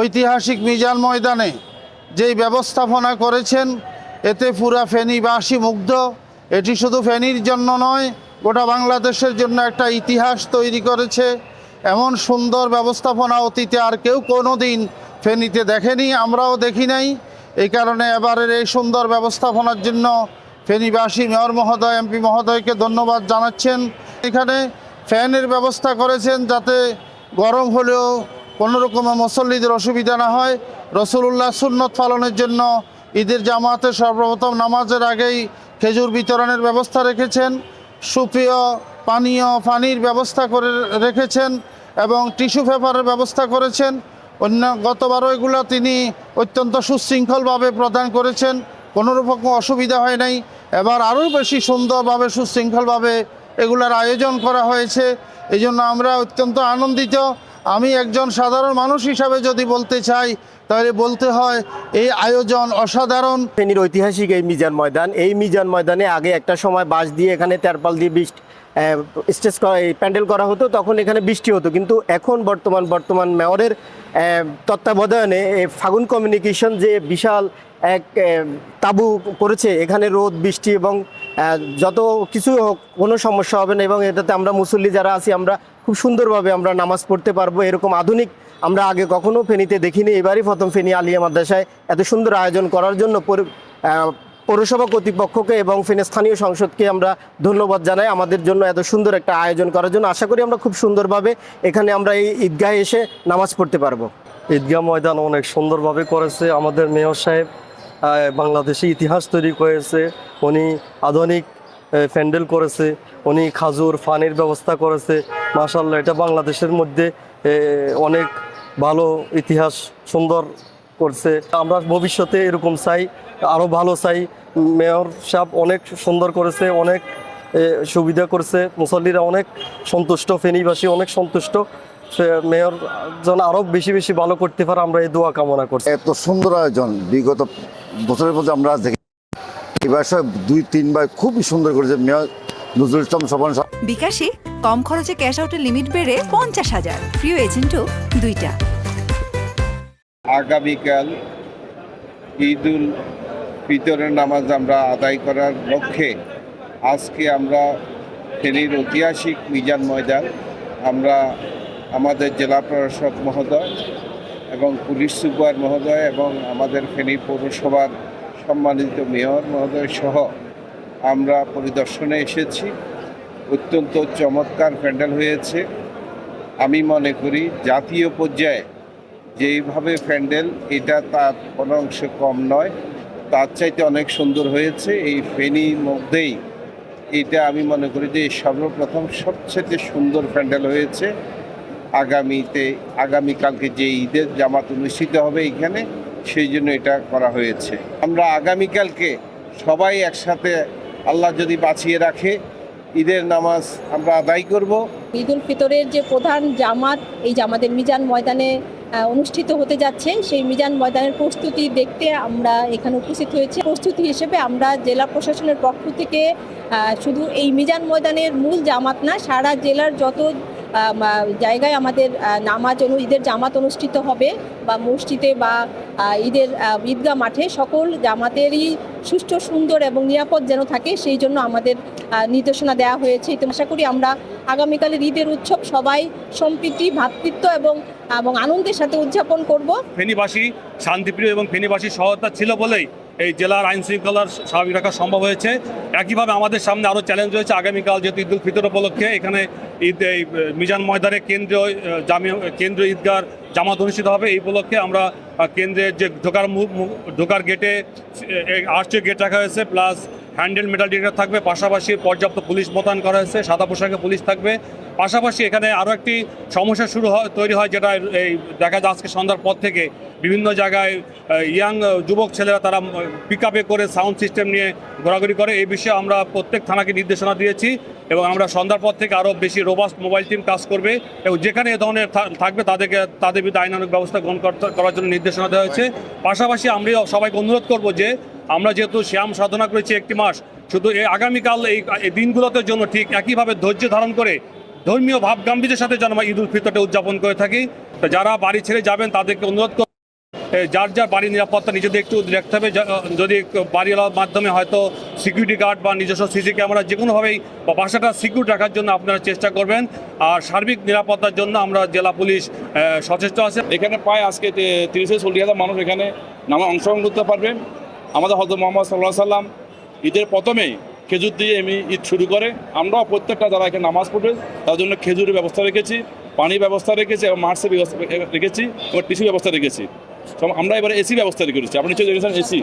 ঐতিহাসিক মিজান ময়দানে যেই ব্যবস্থাপনা করেছেন, এতে পুরা ফেনীবাসী মুগ্ধ। এটি শুধু ফেনীর জন্য নয়, গোটা বাংলাদেশের জন্য একটা ইতিহাস তৈরি করেছে। এমন সুন্দর ব্যবস্থাপনা অতীতে আর কেউ কোনো দিন ফেনীতে দেখেনি, আমরাও দেখি নাই। এই কারণে এবারের এই সুন্দর ব্যবস্থাপনার জন্য ফেনীবাসী মেয়র মহোদয়, এমপি মহোদয়কে ধন্যবাদ জানাচ্ছেন। এখানে ফ্যানের ব্যবস্থা করেছেন যাতে গরম হলেও কোনো রকমের মুসল্লিদের অসুবিধা না হয়। রসুল্লাহ সুন্নত পালনের জন্য ঈদের জামাতে সর্বপ্রথম নামাজের আগেই খেজুর বিতরণের ব্যবস্থা রেখেছেন। সুপ্রিয় পানীয় পানির ব্যবস্থা করে রেখেছেন এবং টিস্যু পেপারের ব্যবস্থা করেছেন। অন্য গতবারও এগুলো তিনি অত্যন্ত সুশৃঙ্খলভাবে প্রদান করেছেন। কোনো রকম অসুবিধা হয় নাই। এবার আরও বেশি সুন্দরভাবে, সুশৃঙ্খলভাবে এগুলার আয়োজন করা হয়েছে। এই আমরা অত্যন্ত আনন্দিত। আমি একজন সাধারণ মানুষ হিসাবে যদি বলতে চাই, তাহলে বলতে হয় এই আয়োজন অসাধারণ। ফেনীর ঐতিহাসিক এই মিজান ময়দান, এই মিজান ময়দানে আগে একটা সময় বাঁশ দিয়ে এখানে তেরপাল দিয়ে বৃষ্টি স্টেজ করা প্যান্ডেল করা হতো, তখন এখানে বৃষ্টি হতো। কিন্তু এখন বর্তমান বর্তমান মেয়রের তত্ত্বাবধানে ফাগুন কমিউনিকেশন যে বিশাল এক তাবু করেছে, এখানে রোদ, বৃষ্টি এবং যত কিছু হোক, কোনো সমস্যা হবে না এবং এটাতে আমরা মুসল্লি যারা আছি, আমরা খুব সুন্দরভাবে আমরা নামাজ পড়তে পারব। এরকম আধুনিক আমরা আগে কখনো ফেনীতে দেখিনি। এবারই প্রথম ফেনী আলিয়া মাদ্রাসায় এত সুন্দর আয়োজন করার জন্য পৌরসভা কর্তৃপক্ষকে এবং ফেনী স্থানীয় সংসদকে আমরা ধন্যবাদ জানাই আমাদের জন্য এত সুন্দর একটা আয়োজন করার জন্য। আশা করি আমরা খুব সুন্দরভাবে এখানে আমরা এই ঈদগাহে এসে নামাজ পড়তে পারব। ঈদগাহ ময়দান অনেক সুন্দরভাবে করেছে। আমাদের মেয়র সাহেব বাংলাদেশে ইতিহাস তৈরি করেছে। উনি আধুনিক প্যান্ডেল করেছে, উনি খাজুর ফানির ব্যবস্থা করেছে। মাশাল্লাহ এটা বাংলাদেশের মধ্যে অনেক ভালো ইতিহাস সুন্দর করছে। আমরা ভবিষ্যতে এরকম চাই আরও ভালো চাই। মেয়র সাহেব অনেক সুন্দর করেছে, অনেক সুবিধা করছে। মুসল্লিরা অনেক সন্তুষ্ট, ফেনীবাসী অনেক সন্তুষ্ট। মেয়র যেন আরও বেশি বেশি ভালো করতে পারে, আমরা এই দোয়া কামনা করছি। এত সুন্দর আয়োজন, বিগত বছরের মধ্যে আমরা দেখি এবার সব দুই তিনবার খুবই সুন্দর করেছে মেয়র নজরুল ইসলাম সবান বিকাশে কম খরচে ক্যাশ আউটের লিমিট বেড়ে পঞ্চাশ হাজার। প্রিয় এজেন্টও দুইটা। আগামীকাল ঈদুল ফিতরের নামাজ আমরা আদায় করার লক্ষ্যে আজকে আমরা ফেনীর ঐতিহাসিক মিজান ময়দান আমরা আমাদের জেলা প্রশাসক মহোদয় এবং পুলিশ সুপার মহোদয় এবং আমাদের ফেনী পৌরসভার সম্মানিত মেয়র মহোদয় সহ আমরা পরিদর্শনে এসেছি। অত্যন্ত চমৎকার প্যান্ডেল হয়েছে। আমি মনে করি জাতীয় পর্যায়ে যেইভাবে প্যান্ডেল, এটা তার কোনো অংশ কম নয়। তার চাইতে অনেক সুন্দর হয়েছে। এই ফেনীর মধ্যেই এটা আমি মনে করি যে সর্বপ্রথম সবচেয়ে সুন্দর প্যান্ডেল হয়েছে। আগামীতে, আগামীকালকে যে ঈদের জামাত অনুষ্ঠিত হবে এখানে সেই জন্য এটা করা হয়েছে। আমরা আগামীকালকে সবাই একসাথে আল্লাহ যদি বাঁচিয়ে রাখে, ঈদের নামাজ আমরা আদায় করব। ঈদ উল ফিতরের যে প্রধান জামাত, এই জামাতের মিজান ময়দানে অনুষ্ঠিত হতে যাচ্ছে। সেই মিজান ময়দানের প্রস্তুতি দেখতে আমরা এখানে উপস্থিত হয়েছি। প্রস্তুতি হিসেবে আমরা জেলা প্রশাসনের পক্ষ থেকে শুধু এই মিজান ময়দানের মূল জামাত না, সারা জেলার যত জায়গায় আমাদের নামাজ অনু, ঈদের জামাত অনুষ্ঠিত হবে বা মসজিদে বা ঈদের ঈদগাহ মাঠে সকল জামাতেরই সুষ্ঠু, সুন্দর এবং নিরাপদ যেন থাকে সেই জন্য আমাদের নির্দেশনা দেওয়া হয়েছে। তো আশা করি আমরা আগামীকালের ঈদের উৎসব সবাই সম্প্রীতি ভ্রাতৃত্ব এবং এবং আনন্দের সাথে উদযাপন করব। ফেনীবাসী শান্তিপ্রিয় এবং ফেনীবাসীর সহায়তা ছিল বলেই এই জেলার আইন শৃঙ্খলার স্বাভাবিক রাখা সম্ভব হয়েছে। একইভাবে আমাদের সামনে আরও চ্যালেঞ্জ রয়েছে। আগামীকাল যেহেতু ঈদ উল ফিতর উপলক্ষে এখানে ঈদ এই মিজান ময়দানে কেন্দ্রীয় জামি জামিয়া কেন্দ্রীয় ঈদগার জামাত অনুষ্ঠিত হবে। এই উপলক্ষে আমরা কেন্দ্রের যে ঢোকার ঢোকার গেটে আর্চে গেট রাখা হয়েছে। প্লাস হ্যান্ডেল মেটাল ডিটেক্টর থাকবে, পাশাপাশি পর্যাপ্ত পুলিশ মোতায়েন করা হয়েছে, সাদা পোশাকে পুলিশ থাকবে। পাশাপাশি এখানে আরও একটি সমস্যা শুরু হয়, তৈরি হয়, যেটা এই দেখা যায় আজকে সন্ধ্যার পর থেকে বিভিন্ন জায়গায় ইয়াং যুবক ছেলেরা তারা পিক করে সাউন্ড সিস্টেম নিয়ে ঘোরাঘুরি করে। এই বিষয়ে আমরা প্রত্যেক থানাকে নির্দেশনা দিয়েছি এবং আমরা সন্ধ্যার পর থেকে আরও বেশি রোবাস্ট মোবাইল টিম কাজ করবে এবং যেখানে এ ধরনের থাকবে তাদেরকে, তাদের বিরুদ্ধে আইনানুক ব্যবস্থা গ্রহণ করার জন্য নির্দেশনা দেওয়া হয়েছে। পাশাপাশি আমরা সবাইকে অনুরোধ করব যে আমরা যেহেতু শ্যাম সাধনা করেছি একটি মাস, শুধু এই আগামীকাল এই দিনগুলোতে জন্য ঠিক একইভাবে ধৈর্য ধারণ করে ধর্মীয় ভাব গাম্ভীর্যের সাথে যেন আমরা ঈদ উল ফিতরটা উদযাপন করে থাকি। তো যারা বাড়ি ছেড়ে যাবেন, তাদেরকে অনুরোধ করব যার যার বাড়ির নিরাপত্তা নিজেদের একটু দেখতে হবে। যদি বাড়িওয়ালার মাধ্যমে হয়তো সিকিউরিটি গার্ড বা নিজস্ব সিসি ক্যামেরা যে কোনোভাবেই বা বাসাটা সিকিউর রাখার জন্য আপনারা চেষ্টা করবেন। আর সার্বিক নিরাপত্তার জন্য আমরা জেলা পুলিশ সচেষ্ট আছে। এখানে প্রায় আজকে তিরিশে চল্লিশ হাজার মানুষ এখানে নামা অংশগ্রহণ করতে পারবে। আমাদের হজরত মোহাম্মদ সাল্লাহ সাল্লাম ঈদের প্রথমেই খেজুর দিয়ে এমনি ঈদ শুরু করে। আমরাও প্রত্যেকটা যারা এখানে নামাজ পড়বে তার জন্য খেজুরের ব্যবস্থা রেখেছি, পানির ব্যবস্থা রেখেছি এবং মার্সের ব্যবস্থা রেখেছি এবং টিসু ব্যবস্থা রেখেছি। আমরা এবারে এসি ব্যবস্থা রেখেছি আপনি নিশ্চয়ই দেখেছেন এসি।